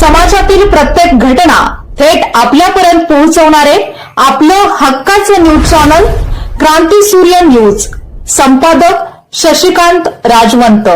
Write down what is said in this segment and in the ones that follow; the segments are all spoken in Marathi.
समाजातील प्रत्येक घटना थेट आपल्यापर्यंत पोहोचवणारे आपलं हक्काचं न्यूज चॅनल क्रांती सूर्य न्यूज. संपादक शशिकांत राजवंत.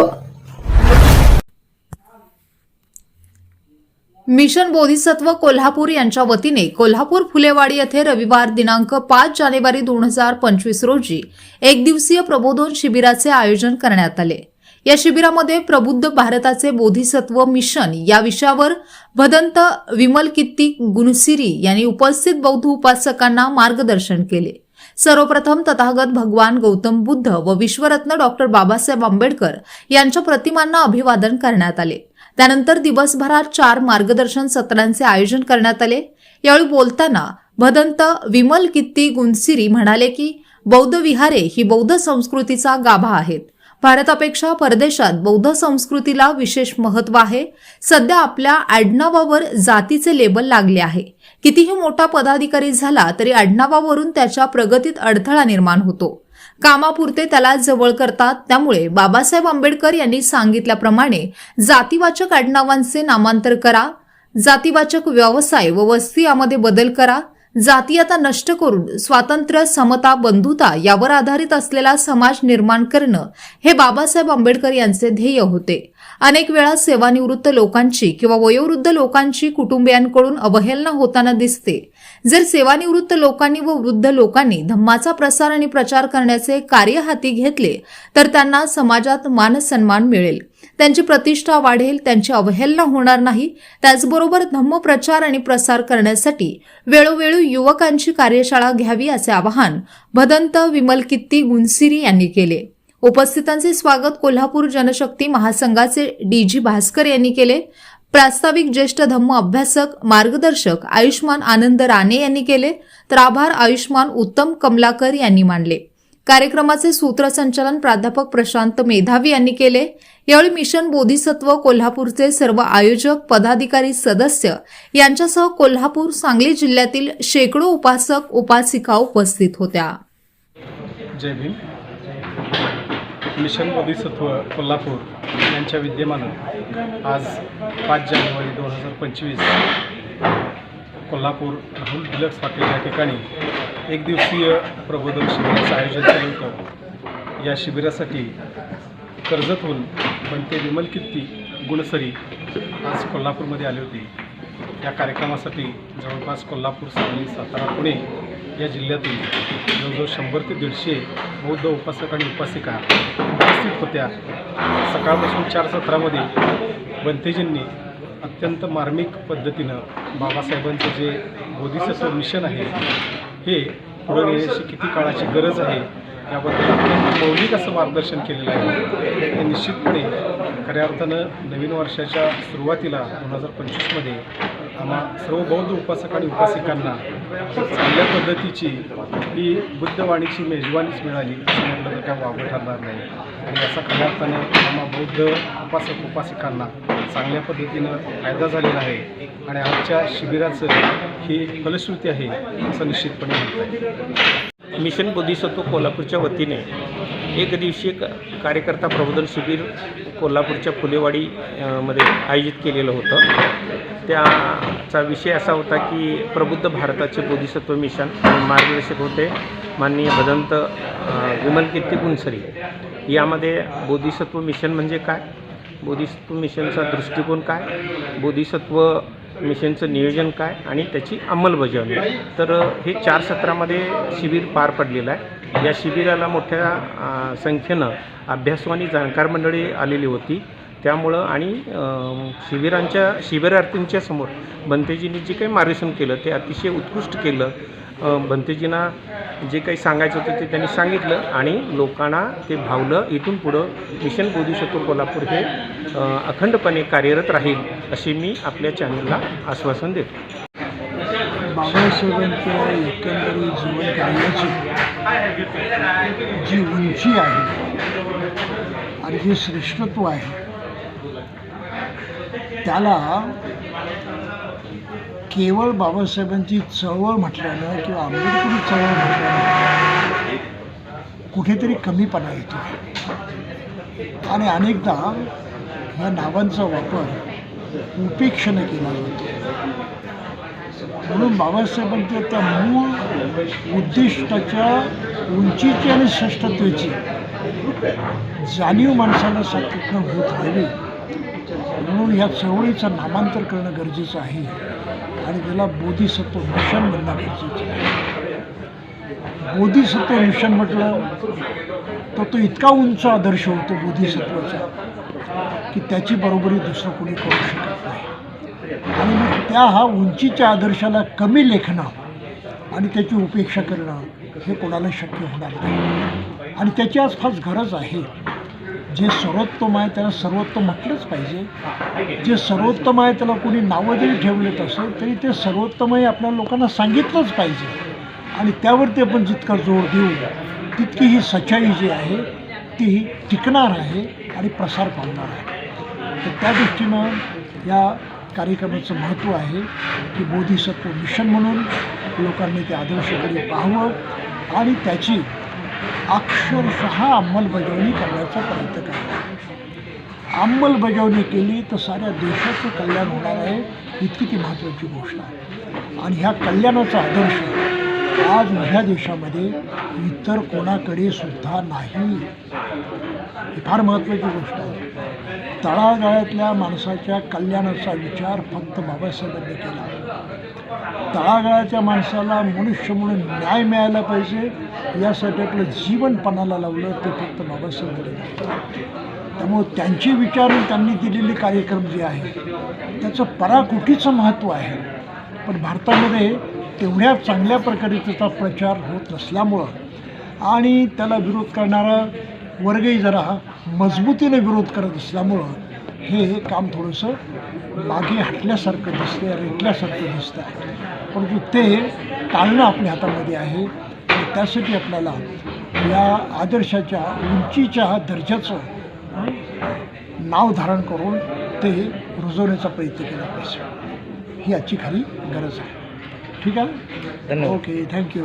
मिशन बोधिसत्व कोल्हापूर यांच्या वतीने कोल्हापूर फुलेवाडी येथे रविवार दिनांक पाच जानेवारी दोन हजार पंचवीस रोजी एक दिवसीय प्रबोधन शिबिराचे आयोजन करण्यात आले. या शिबिरामध्ये प्रबुद्ध भारताचे बोधिसत्व मिशन या विषयावर भदंत विमल कित्ती गुणसिरी यांनी उपस्थित बौद्ध उपासकांना मार्गदर्शन केले. सर्वप्रथम तथागत भगवान गौतम बुद्ध व विश्वरत्न डॉक्टर बाबासाहेब आंबेडकर यांच्या प्रतिमांना अभिवादन करण्यात आले. त्यानंतर दिवसभरात चार मार्गदर्शन सत्रांचे आयोजन करण्यात आले. यावेळी बोलताना भदंत विमल कित्ती गुणसिरी म्हणाले की बौद्ध विहारे ही बौद्ध संस्कृतीचा गाभा आहेत. भारतापेक्षा परदेशात बौद्ध संस्कृतीला विशेष महत्त्व आहे. सध्या आपल्या आडनावावर जातीचे लेबल लागले आहे. कितीही मोठा पदाधिकारी झाला तरी आडनावावरून त्याच्या प्रगतीत अडथळा निर्माण होतो. कामापुरते त्याला जवळ करतात. त्यामुळे बाबासाहेब आंबेडकर यांनी सांगितल्याप्रमाणे जातीवाचक आडनावांचे नामांतर करा. जातीवाचक व्यवसाय व वस्ती यामध्ये बदल करा. जातीयता नष्ट करून स्वातंत्र्य समता बंधुता यावर आधारित असलेला समाज निर्माण करणं हे बाबासाहेब आंबेडकर यांचे ध्येय होते. अनेक वेळा सेवानिवृत्त लोकांची किंवा वयोवृद्ध लोकांची कुटुंबियांकडून अवहेलना होताना दिसते. जर सेवानिवृत्त लोकांनी व वृद्ध लोकांनी धम्माचा प्रसार आणि प्रचार करण्याचे कार्य हाती घेतले तर त्यांना समाजात मान सन्मान मिळेल. त्यांची प्रतिष्ठा वाढेल त्यांची अवहेलना होणार नाही. त्याचबरोबर धम्म प्रचार आणि प्रसार करण्यासाठी वेळोवेळी युवकांची कार्यशाळा घ्यावी असे आवाहन भदंत विमल कित्ती गुणसिरी यांनी केले. उपस्थितांचे स्वागत कोल्हापूर जनशक्ती महासंघाचे डी जी भास्कर यांनी केले. प्रास्ताविक ज्येष्ठ धम्म अभ्यासक मार्गदर्शक आयुष्मान आनंद राणे यांनी केले. तर आभार आयुष्मान उत्तम कमलाकर यांनी मानले. कार्यक्रमाचे सूत्रसंचालन प्राध्यापक प्रशांत मेधावी यांनी केले. यावेळी मिशन बोधिसत्व कोल्हापूरचे सर्व आयोजक पदाधिकारी सदस्य यांच्यासह कोल्हापूर सांगली जिल्ह्यातील शेकडो उपासक उपासिका उपस्थित होत्या. जय भीम. मिशन बोधिसत्व कोल्हापूर यांच्या विद्यमानं आज पाच जानेवारी दोन हजार पंचवीस कोल्हापूर राहुल डिलक्स हॉटेल या ठिकाणी एक दिवसीय प्रबोधन शिबिराचं आयोजन केलं होतं. या शिबिरासाठी कर्जतहून बनते विमल कित्ती गुणसरी आज कोल्हापूरमध्ये आली होती. या कार्यक्रमासाठी जवळपास कोल्हापूर सांगली सातारा पुणे या जिल्ह्यातील जवळजवळ शंभर ते दीडशे बौद्ध उपासक आणि उपासिका उपस्थित होत्या. सकाळपासून चार सत्रामध्ये बंतेजींनी अत्यंत मार्मिक पद्धतीनं बाबासाहेबांचं जे बोधिसत्व मिशन आहे हे पुढे नेण्याची किती काळाची गरज आहे याबद्दल अत्यंत मौलिक असं मार्गदर्शन केलेलं आहे. हे निश्चितपणे खऱ्या अर्थानं नवीन वर्षाच्या सुरुवातीला दोन हजार पंचवीसमध्ये आम्हा सर्व बौद्ध उपासक आणि उपासिकांना चांगल्या पद्धतीची ही बुद्धवाणीची मेजवानीच मिळाली असं म्हटलं तर काय वावगं ठरणार नाही. आणि याचा खऱ्या अर्थाने आम्हा बौद्ध उपासक उपासिकांना चांगल्या पद्धतीनं फायदा झालेला आहे आणि आजच्या शिबिराचं ही फलश्रुती आहे असं निश्चितपणे म्हणता येईल. मिशन बोधिसत्व कोल्हापूरच्या वतीने एक दिवशीय कार्यकर्ता प्रबोधन शिबिर कोल्हापूरच्या फुलेवाडी मध्ये आयोजित केलेलं होतं. त्याचा विषय असा होता की प्रबुद्ध भारताचे बोधिसत्व मिशन मार्गदर्शक होते माननीय भदंत विमल कीर्ती कुंसरी यामध्ये बोधिसत्व मिशन म्हणजे काय? बोधिसत्व मिशनचा दृष्टिकोन काय? बोधिसत्व मिशनचं नियोजन काय? आणि त्याची अंमलबजावणी. तर हे चार सत्रामध्ये शिबिर पार पडलेलं आहे. या शिबिराला मोठ्या संख्येनं अभ्यासवानी जाणकार मंडळी आलेली होती. त्यामुळं आणि शिबिरांच्या शिबिरार्थींच्या समोर बंतेजींनी जे काही मार्गदर्शन केलं ते अतिशय उत्कृष्ट केलं. भंतेजींना बंतेजींना जे काही सांगायचं होतं ते त्यांनी सांगितलं आणि लोकांना ते भावलं. इथून पुढं मिशन शकतो कोल्हापूर हे अखंडपणे कार्यरत राहील अशी मी आपल्या चॅनलला आश्वासन देतो. बाबासाहेबांच्या एकंदरीत जीवन कार्याची जी उंची आहे आणि जे श्रेष्ठत्व आहे त्याला केवळ बाबासाहेबांची चळवळ म्हटल्यानं किंवा आंबेडकरी चळवळ म्हटल्यानं कुठेतरी कमीपणा येतो. आणि अनेकदा ह्या नावांचा वापर उपेक्षेनं केला जातो. म्हणून बाबासाहेबांच्या त्या मूळ उद्दिष्टाच्या उंचीची आणि श्रेष्ठत्वाची जाणीव माणसाला सातत्यानं होत राहावी. म्हणून या चळवळीचं नामांतर करणं गरजेचं आहे. आणि त्याला बोधिसत्व मिशन म्हणणं गरजेचं आहे. बोधिसत्व मिशन म्हटलं तर तो इतका उंच आदर्श होतो बोधिसत्वाचा की त्याची बरोबरी दुसरं कोणी करू शकत नाही. आणि मग त्या हा उंचीच्या आदर्शाला कमी लेखणं आणि त्याची उपेक्षा करणं हे कोणाला शक्य होणार नाही. आणि त्याची आज फार गरज आहे. जे सर्वोत्तम आहे त्याला सर्वोत्तम म्हटलंच पाहिजे. जे सर्वोत्तम आहे त्याला कोणी नावं जरी ठेवलेत असेल तरी ते सर्वोत्तम आहे आपल्या लोकांना सांगितलंच पाहिजे. आणि त्यावरती आपण जितका जोर देऊ तितकी ही सच्चाई जी आहे ती टिकणार आहे आणि प्रसार पावणार आहे. तर त्या दृष्टीनं या कार्यक्रमाचं महत्त्व आहे की बोधिसत्व मिशन म्हणून लोकांनी ते आदर्शकडे पाहावं आणि त्याची अक्षरशः अंमलबजावणी करण्याचा प्रयत्न करावा अंमलबजावणी केली तर साऱ्या देशाचं कल्याण होणार आहे इतकी ती महत्त्वाची गोष्ट आहे. आणि ह्या कल्याणाचा आदर्श आज माझ्या देशामध्ये इतर कोणाकडे सुद्धा नाही. ही फार महत्त्वाची गोष्ट आहे. तळागाळातल्या माणसाच्या कल्याणाचा विचार फक्त बाबासाहेबांनी केला. तळागाळाच्या माणसाला मनुष्य म्हणून न्याय मिळायला पाहिजे यासाठी आपलं जीवन पणाला लावलं ते फक्त बाबासाहेबांनी त्यामुळं त्यांचे विचार आणि त्यांनी दिलेले कार्यक्रम जे आहे त्याचं पराकोटीचं महत्त्व आहे. पण भारतामध्ये तेवढ्या चांगल्या प्रकारे त्याचा प्रचार होत नसल्यामुळं आणि त्याला विरोध करणारा वर्गही जरा मजबूतीने विरोध करत असल्यामुळं हे हे काम थोडंसं मागे हटल्यासारखं दिसते रेटल्यासारखं दिसतं आहे परंतु ते टाळणं आपल्या हातामध्ये आहे आणि त्यासाठी आपल्याला या आदर्शाच्या उंचीच्या दर्जाचं नाव धारण करून ते रुजवण्याचा प्रयत्न केला पाहिजे. ही आजची खरी गरज आहे. ठीक आहे? Okay thank you